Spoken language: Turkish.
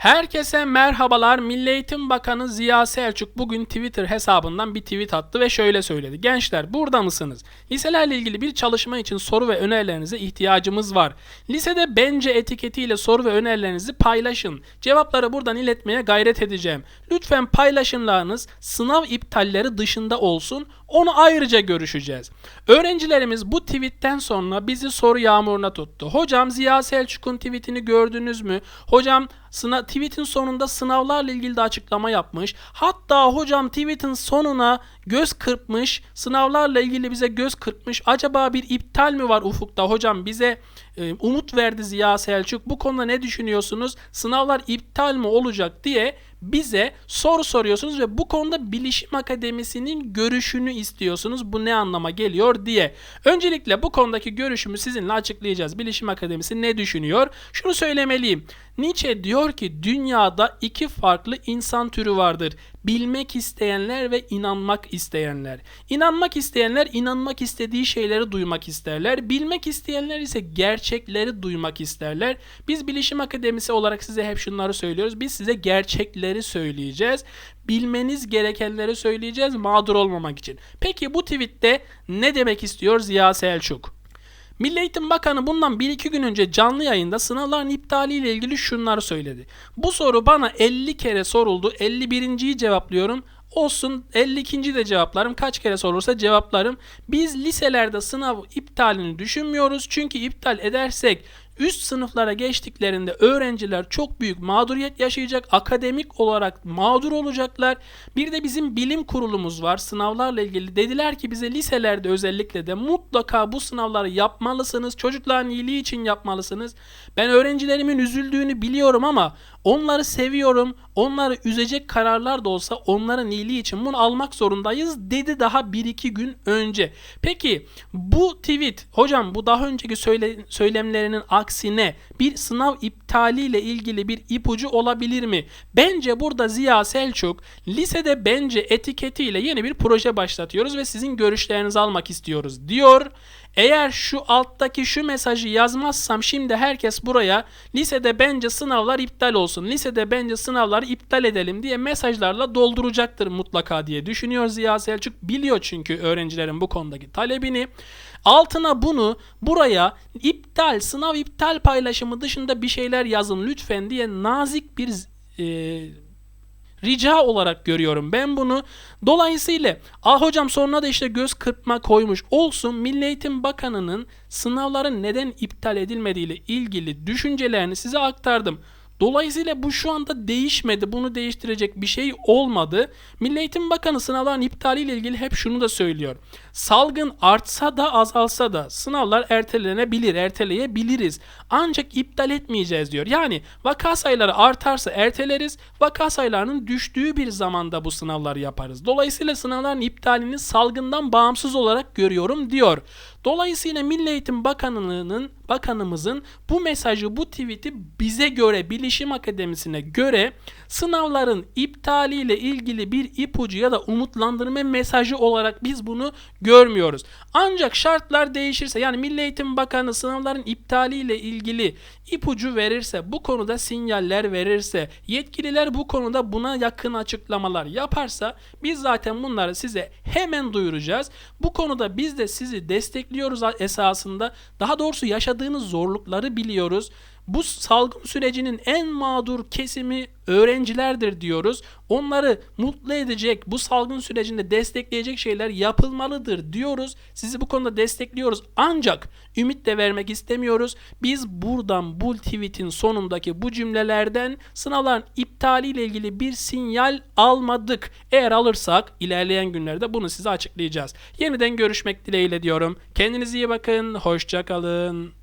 Herkese merhabalar. Milli Eğitim Bakanı Ziya Selçuk bugün Twitter hesabından bir tweet attı ve şöyle söyledi. Gençler burada mısınız? Liselerle ilgili bir çalışma için soru ve önerilerinize ihtiyacımız var. Lisede bence etiketiyle soru ve önerilerinizi paylaşın. Cevapları buradan iletmeye gayret edeceğim. Lütfen paylaşımlarınız sınav iptalleri dışında olsun. Onu ayrıca görüşeceğiz. Öğrencilerimiz bu tweetten sonra bizi soru yağmuruna tuttu. Hocam Ziya Selçuk'un tweetini gördünüz mü? Hocam Sınav, tweet'in sonunda sınavlarla ilgili de açıklama yapmış. Hatta hocam tweet'in sonuna göz kırpmış. Sınavlarla ilgili bize göz kırpmış. Acaba bir iptal mi var ufukta? Hocam bize umut verdi Ziya Selçuk. Bu konuda ne düşünüyorsunuz? Sınavlar iptal mi olacak diye bize soru soruyorsunuz ve bu konuda Bilişim Akademisi'nin görüşünü istiyorsunuz. Bu ne anlama geliyor diye. Öncelikle bu konudaki görüşümü sizinle açıklayacağız. Bilişim Akademisi ne düşünüyor? Şunu söylemeliyim. Nietzsche diyor ki dünyada iki farklı insan türü vardır. Bilmek isteyenler ve inanmak isteyenler. İnanmak isteyenler inanmak istediği şeyleri duymak isterler. Bilmek isteyenler ise gerçekleri duymak isterler. Biz Bilişim Akademisi olarak size hep şunları söylüyoruz. Biz size gerçekleri söyleyeceğiz. Bilmeniz gerekenleri söyleyeceğiz mağdur olmamak için. Peki bu tweette ne demek istiyor Ziya Selçuk? Milli Eğitim Bakanı bundan 1-2 gün önce canlı yayında sınavların iptaliyle ilgili şunları söyledi. Bu soru bana 50 kere soruldu. 51.yi cevaplıyorum. Olsun 52. de cevaplarım. Kaç kere sorulursa cevaplarım. Biz liselerde sınav iptalini düşünmüyoruz. Çünkü iptal edersek üst sınıflara geçtiklerinde öğrenciler çok büyük mağduriyet yaşayacak. Akademik olarak mağdur olacaklar. Bir de bizim bilim kurulumuz var sınavlarla ilgili. Dediler ki bize liselerde özellikle de mutlaka bu sınavları yapmalısınız. Çocukların iyiliği için yapmalısınız. Ben öğrencilerimin üzüldüğünü biliyorum ama onları seviyorum. Onları üzecek kararlar da olsa onların iyiliği için bunu almak zorundayız dedi daha 1-2 gün önce. Peki bu tweet hocam bu daha önceki söyle, söylemlerinin aksine bir sınav iptaliyle ilgili bir ipucu olabilir mi? Bence burada Ziya Selçuk lisede bence etiketiyle yeni bir proje başlatıyoruz ve sizin görüşlerinizi almak istiyoruz diyor. Eğer şu alttaki şu mesajı yazmazsam şimdi herkes buraya lisede bence sınavlar iptal olsun. Lisede bence sınavları iptal edelim diye mesajlarla dolduracaktır mutlaka diye düşünüyor Ziya Selçuk. Biliyor çünkü öğrencilerin bu konudaki talebini. Altına bunu buraya iptal sınav iptal paylaşımı dışında bir şeyler yazın lütfen diye nazik bir e, rica olarak görüyorum ben bunu. Dolayısıyla ah hocam sonra da işte göz kırpma koymuş olsun Milli Eğitim Bakanı'nın sınavların neden iptal edilmediği ile ilgili düşüncelerini size aktardım. Dolayısıyla bu şu anda değişmedi. Bunu değiştirecek bir şey olmadı. Milli Eğitim Bakanı sınavların iptaliyle ilgili hep şunu da söylüyor. Salgın artsa da azalsa da sınavlar ertelenebilir, erteleyebiliriz. Ancak iptal etmeyeceğiz diyor. Yani vaka sayıları artarsa erteleriz, vaka sayılarının düştüğü bir zamanda bu sınavları yaparız. Dolayısıyla sınavların iptalini salgından bağımsız olarak görüyorum diyor. Dolayısıyla Milli Eğitim Bakanlığı'nın bakanımızın bu mesajı, bu tweet'i bize göre, Bilişim Akademisi'ne göre sınavların iptaliyle ilgili bir ipucu ya da umutlandırma mesajı olarak biz bunu görmüyoruz. Ancak şartlar değişirse yani Milli Eğitim Bakanı sınavların iptaliyle ilgili ipucu verirse, bu konuda sinyaller verirse, yetkililer bu konuda buna yakın açıklamalar yaparsa biz zaten bunları size hemen duyuracağız. Bu konuda biz de sizi destekliyoruz esasında. Daha doğrusu yaşadığınız zorlukları biliyoruz. Bu salgın sürecinin en mağdur kesimi öğrencilerdir diyoruz. Onları mutlu edecek, bu salgın sürecinde destekleyecek şeyler yapılmalıdır diyoruz. Sizi bu konuda destekliyoruz. Ancak ümit de vermek istemiyoruz. Biz buradan bu tweetin sonundaki bu cümlelerden sınavların iptaliyle ilgili bir sinyal almadık. Eğer alırsak ilerleyen günlerde bunu size açıklayacağız. Yeniden görüşmek dileğiyle diyorum. Kendinize iyi bakın. Hoşçakalın.